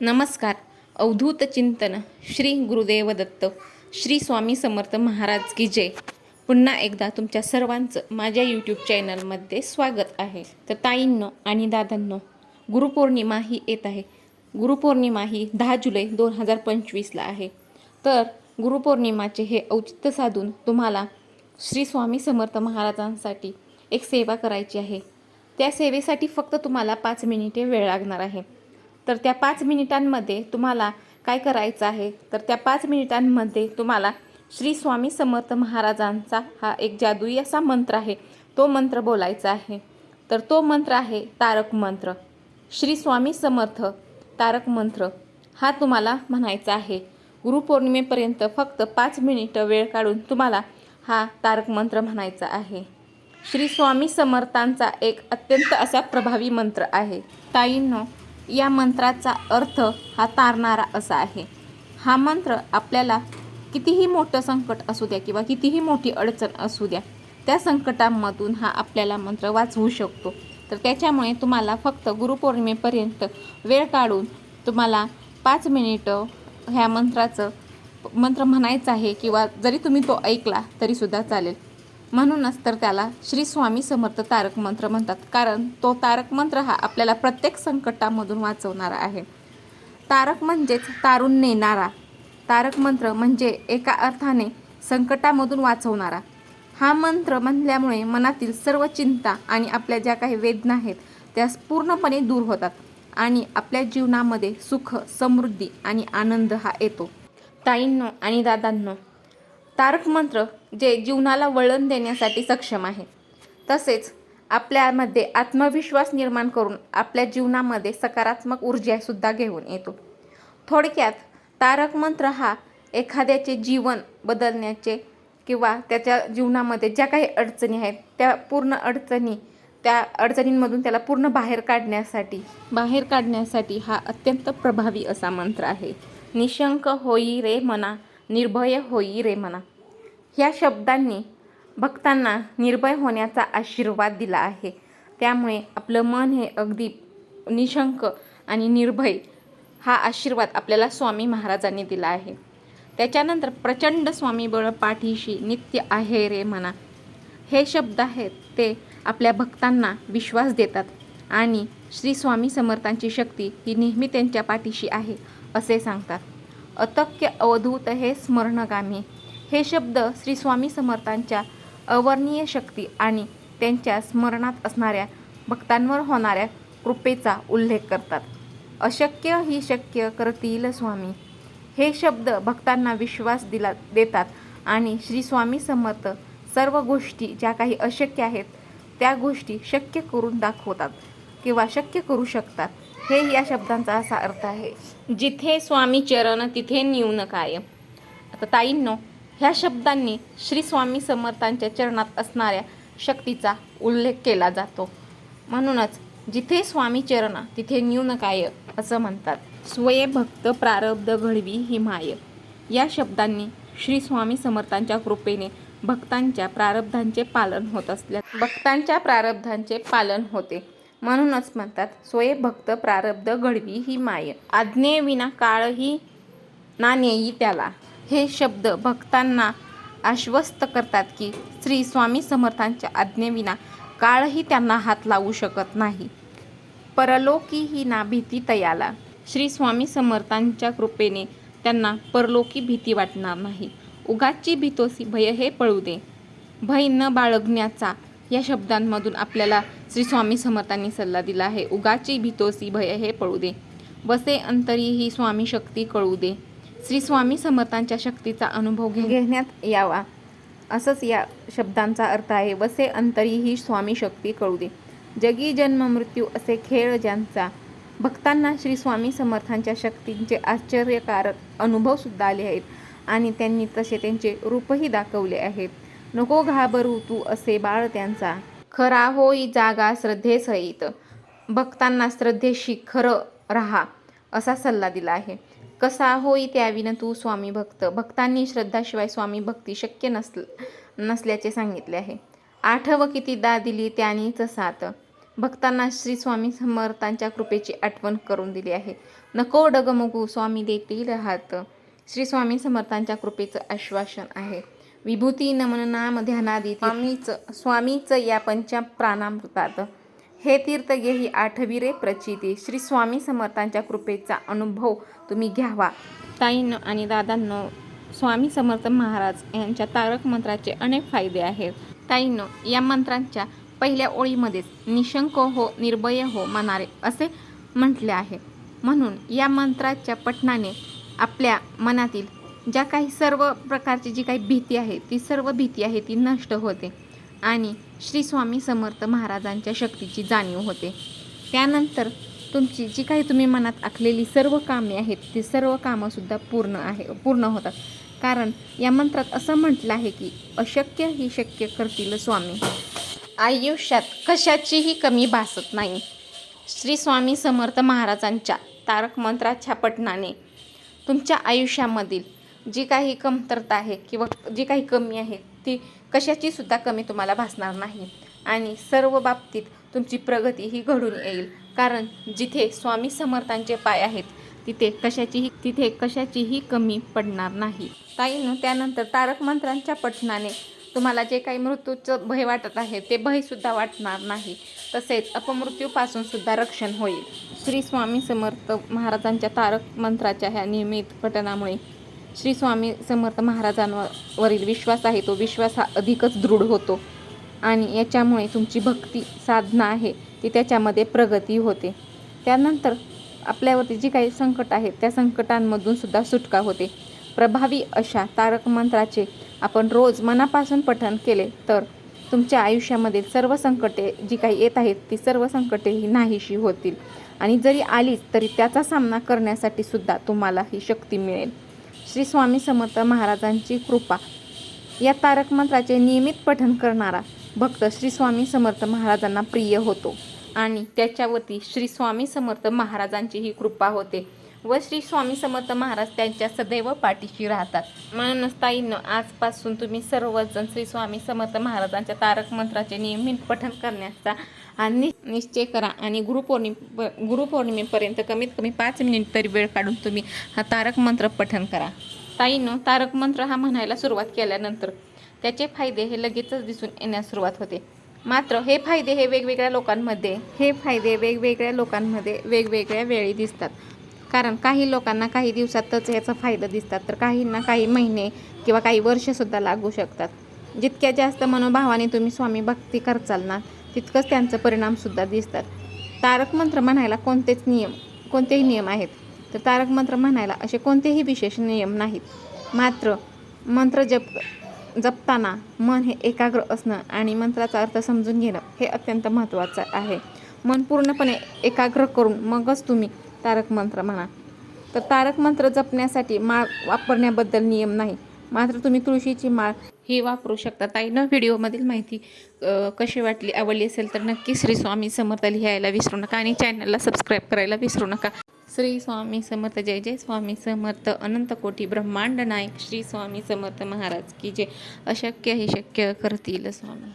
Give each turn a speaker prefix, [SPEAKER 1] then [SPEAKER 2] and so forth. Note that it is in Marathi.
[SPEAKER 1] नमस्कार. अवधूत चिंतन श्री गुरुदेव दत्त श्री स्वामी समर्थ महाराज की जय. पुन्हा एकदा तुमच्या सर्वांचं माझ्या यूट्यूब चॅनलमध्ये स्वागत आहे. तर ताईंनो आणि दादांनो गुरुपौर्णिमा ही येत आहे. गुरुपौर्णिमा ही दहा जुलै दोन हजार पंचवीसला आहे. तर गुरुपौर्णिमाचे हे औचित्य साधून तुम्हाला श्री स्वामी समर्थ महाराजांसाठी एक सेवा करायची आहे. त्या सेवेसाठी फक्त तुम्हाला पाच मिनिटे वेळ लागणार आहे. तर त्या पाच मिनिटांमध्ये तुम्हाला काय करायचं आहे? तर त्या पाच मिनिटांमध्ये तुम्हाला श्री स्वामी समर्थ महाराजांचा हा एक जादुई असा मंत्र आहे. तो मंत्र बोलायचा आहे. तर तो मंत्र आहे तारक मंत्र. श्री स्वामी समर्थ तारक मंत्र. हा तुम्हाला म्हणायचा आहे. गुरुपौर्णिमेपर्यंत फक्त पाच मिनिटं वेळ काढून तुम्हाला हा तारक मंत्र म्हणायचा आहे. श्री स्वामी समर्थांचा एक अत्यंत असा प्रभावी मंत्र आहे. ताईंनो या मंत्राचा अर्थ हा तारणारा असा आहे. हा मंत्र आपल्याला कितीही मोठं संकट असू द्या किंवा कितीही मोठी अडचण असू द्या त्या संकटांमधून हा आपल्याला मंत्र वाचवू शकतो. तर त्याच्यामुळे तुम्हाला फक्त गुरुपौर्णिमेपर्यंत वेळ काढून तुम्हाला पाच मिनिटं ह्या मंत्राचं मंत्र म्हणायचं आहे किंवा जरी तुम्ही तो ऐकला तरीसुद्धा चालेल. म्हणूनच तर त्याला श्री स्वामी समर्थ तारक मंत्र म्हणतात. कारण तो तारक मंत्र हा आपल्याला प्रत्येक संकटामधून वाचवणारा आहे. तारक म्हणजेच तारून नेणारा. तारक मंत्र म्हणजे एका अर्थाने संकटामधून वाचवणारा. हा मंत्र म्हणल्यामुळे मनातील सर्व चिंता आणि आपल्या ज्या काही वेदना आहेत त्या पूर्णपणे दूर होतात आणि आपल्या जीवनामध्ये सुख समृद्धी आणि आनंद हा येतो. ताईंनो आणि दादांनो तारक मंत्र जे जीवनाला वळण देण्यासाठी सक्षम आहे. तसेच आपल्यामध्ये आत्मविश्वास निर्माण करून आपल्या जीवनामध्ये सकारात्मक ऊर्जासुद्धा घेऊन येतो. थोडक्यात तारक मंत्र हा एखाद्याचे जीवन बदलण्याचे किंवा त्याच्या जीवनामध्ये ज्या काही अडचणी आहेत त्या पूर्ण अडचणी त्या अडचणींमधून त्याला पूर्ण बाहेर काढण्यासाठी बाहेर काढण्यासाठी हा अत्यंत प्रभावी असा मंत्र आहे. निशंक होई रे मना निर्भय होई रे मना ह्या शब्दांनी भक्तांना निर्भय होण्याचा आशीर्वाद दिला आहे. त्यामुळे आपलं मन हे अगदी निशंक आणि निर्भय हा आशीर्वाद आपल्याला स्वामी महाराजांनी दिला आहे. त्याच्यानंतर प्रचंड स्वामी बळ पाठीशी नित्य आहे रे म्हणा. हे शब्द आहेत ते आपल्या भक्तांना विश्वास देतात आणि श्री स्वामी समर्थांची शक्ती ही नेहमी त्यांच्या पाठीशी आहे असे सांगतात. अतक्य अवधूत हे स्मरणगामी. हे शब्द श्री स्वामी समर्थांच्या अवर्णीय शक्ती आणि त्यांच्या स्मरणात असणाऱ्या भक्तांवर होणाऱ्या कृपेचा उल्लेख करतात. अशक्य ही शक्य करतील स्वामी. हे शब्द भक्तांना विश्वास दिला देतात आणि श्री स्वामी समर्थ सर्व गोष्टी ज्या काही अशक्य आहेत त्या गोष्टी शक्य करून दाखवतात किंवा शक्य करू शकतात. हे या शब्दांचा असा अर्थ आहे. जिथे स्वामी चरण तिथे न्यून काय आता ताईंनो ह्या शब्दांनी श्री स्वामी समर्थांच्या चरणात असणाऱ्या शक्तीचा उल्लेख केला जातो. म्हणूनच जिथे स्वामी चरण तिथे न्यून काय असं म्हणतात. स्वयंभक्त प्रारब्ध घडवी हिमाय या शब्दांनी श्री स्वामी समर्थांच्या कृपेने भक्तांच्या प्रारब्धांचे पालन होत असल्या भक्तांच्या प्रारब्धांचे पालन होते. म्हणूनच म्हणतात स्वयंभक्त प्रारब्ध घडवी ही माय. आज्ञेविना काळही नेई त्याला. हे शब्द भक्तांना आश्वस्त करतात की श्री स्वामी समर्थांच्या आज्ञेविना काळही त्यांना हात लावू शकत नाही. परलोकी ही ना भीती तयाला. श्री स्वामी समर्थांच्या कृपेने त्यांना परलोकी भीती वाटणार नाही. उगाची भीतोसी भय हे पळू दे. भय न बाळगण्याचा या शब्दांमधून आपल्याला श्री स्वामी समर्थांनी सल्ला दिला आहे. उगाची भीतोसी भय हे पळू दे. बसे अंतरी ही स्वामी शक्ती कळू दे. श्री स्वामी समर्थांच्या शक्तीचा अनुभव घेण्यात यावा. असंच या शब्दांचा अर्थ आहे. वसे अंतरी ही स्वामी शक्ती कळू दे. जगी जन्म मृत्यू असे खेळ ज्यांचा. भक्तांना श्री स्वामी समर्थांच्या शक्तींचे आश्चर्यकारक अनुभवसुद्धा आले आहेत आणि त्यांनी तसे त्यांचे रूपही दाखवले आहेत. नको घाबरू तू असे बाळ त्यांचा. खरा होई जागा श्रद्धेसहित. भक्तांना श्रद्धेशी खरं राहा असा सल्ला दिला आहे. कसा होई त्याविन तू स्वामी भक्त? भक्तांनी श्रद्धाशिवाय स्वामी भक्ती शक्य नसल नसल्याचे सांगितले आहे. आठव कितीदा दिली त्यांनीच साथ. भक्तांना श्री स्वामी समर्थांच्या कृपेची आठवण करून दिली आहे. नको डगमगू स्वामी देतील राहत श्री स्वामी समर्थांच्या कृपेचं आश्वासन आहे. विभूती नमन नाम ध्यानादी स्वामीच स्वामीच या पंचा प्राणामृतात. हे तीर्थ घेही ही आठवी रे प्रचिती. श्री स्वामी समर्थांच्या कृपेचा अनुभव तुम्ही घ्यावा. ताईंनो आणि दादांनो स्वामी समर्थ महाराज यांच्या तारक मंत्राचे अनेक फायदे आहेत. ताईंनो या मंत्रांच्या पहिल्या ओळीमध्येच निशंक हो निर्भय हो मनारे असे म्हटले आहे. म्हणून या मंत्राच्या पठणाने आपल्या मनातील ज्या काही सर्व प्रकारची जी काही भीती आहे ती सर्व भीती आहे ती नष्ट होते. आणि श्री स्वामी समर्थ महाराजांच्या शक्तीची जाणीव होते. त्यानंतर तुमची जी काही तुम्ही मनात आखलेली सर्व कामे आहेत ती सर्व कामंसुद्धा पूर्ण आहे पूर्ण होतात. कारण या मंत्रात असं म्हटलं आहे की अशक्य ही शक्य करतील स्वामी. आयुष्यात कशाचीही कमी भासत नाही. श्री स्वामी समर्थ महाराजांच्या तारक मंत्राच्या पठणाने तुमच्या आयुष्यामधील जी काही कमतरता आहे किंवा जी काही कमी आहे ती कशाची सुद्धा कमी तुम्हाला भासणार नाही. आणि सर्व बाबतीत तुमची प्रगती ही घडून येईल. कारण जिथे स्वामी समर्थांचे पाय आहेत तिथे कशाचीही तिथे कशाचीही कमी पडणार नाही. ताईनं त्यानंतर तारक मंत्रांच्या पठणाने तुम्हाला जे काही मृत्यूचं भय वाटत आहे ते भयसुद्धा वाटणार नाही. तसेच अपमृत्यूपासून सुद्धा रक्षण होईल. श्री स्वामी समर्थ महाराजांच्या तारक मंत्राच्या ह्या नियमित पठणामुळे श्री स्वामी समर्थ महाराजांवरील विश्वास आहे तो विश्वास हा अधिकच दृढ होतो. आणि याच्यामुळे तुमची भक्ती साधना आहे ती त्याच्यामध्ये प्रगती होते. त्यानंतर आपल्यावरती जी काही संकट आहेत त्या संकटांमधून सुद्धा सुटका होते. प्रभावी अशा तारक मंत्राचे आपण रोज मनापासून पठण केले तर तुमच्या आयुष्यामध्ये सर्व संकटे जी काही येत आहेत ती सर्व संकटे ही नाहीशी होतील. आणि जरी आलीच तरी त्याचा सामना करण्यासाठी सुद्धा तुम्हाला ही शक्ती मिळेल. श्री स्वामी समर्थ महाराजांची कृपा. या तारक मंत्राचे नियमित पठण करणारा भक्त श्री स्वामी समर्थ महाराजांना प्रिय होतो. आणि त्याच्यावरती श्री स्वामी समर्थ महाराजांची ही कृपा होते. व श्री स्वामी समर्थ महाराज त्यांच्या सदैव पाठीशी राहतात. म्हणूनच ताईनं आजपासून तुम्ही सर्वजण श्री स्वामी समर्थ महाराजांच्या तारक मंत्राचे नियमित पठन करण्याचा आणि निश्चय करा आणि गुरुपौर्णिम गुरुपौर्णिमेपर्यंत कमीत कमी पाच मिनिट तरी वेळ काढून तुम्ही हा तारक मंत्र पठन करा. ताईनं तारक मंत्र हा म्हणायला सुरुवात केल्यानंतर त्याचे फायदे हे लगेचच दिसून येण्यास सुरुवात होते. मात्र हे फायदे हे वेगवेगळ्या लोकांमध्ये हे फायदे वेगवेगळ्या लोकांमध्ये वेगवेगळ्या वेळी दिसतात. कारण काही लोकांना काही दिवसातच याचा फायदा दिसतात. तर काहींना काही महिने किंवा काही वर्षसुद्धा लागू शकतात. जितक्या जास्त मनोभावाने तुम्ही स्वामी भक्ती करचाल ना तितकंच त्यांचं परिणामसुद्धा दिसतात. तारक मंत्र म्हणायला कोणतेच नियम कोणतेही नियम आहेत. तर तारक मंत्र म्हणायला असे कोणतेही विशेष नियम नाहीत. मात्र मंत्र जप जपताना मन हे एकाग्र असणं आणि मंत्राचा अर्थ समजून घेणं हे अत्यंत महत्त्वाचं आहे. मन पूर्णपणे एकाग्र करून मगच तुम्ही तारक मंत्र म्हणा. तर तारक मंत्र जपण्यासाठी माळ वापरण्याबद्दल नियम नाही. मात्र तुम्ही तुळशीची माळ ही वापरू शकता. ताईनं व्हिडिओमधील माहिती कशी वाटली आवडली असेल तर नक्की श्री स्वामी समर्थ लिहायला विसरू नका आणि चॅनलला सबस्क्राईब करायला विसरू नका. श्री स्वामी समर्थ जय जय स्वामी समर्थ. अनंत कोटी ब्रह्मांड नायक श्री स्वामी समर्थ महाराज की जे अशक्य हे शक्य करतील स्वामी.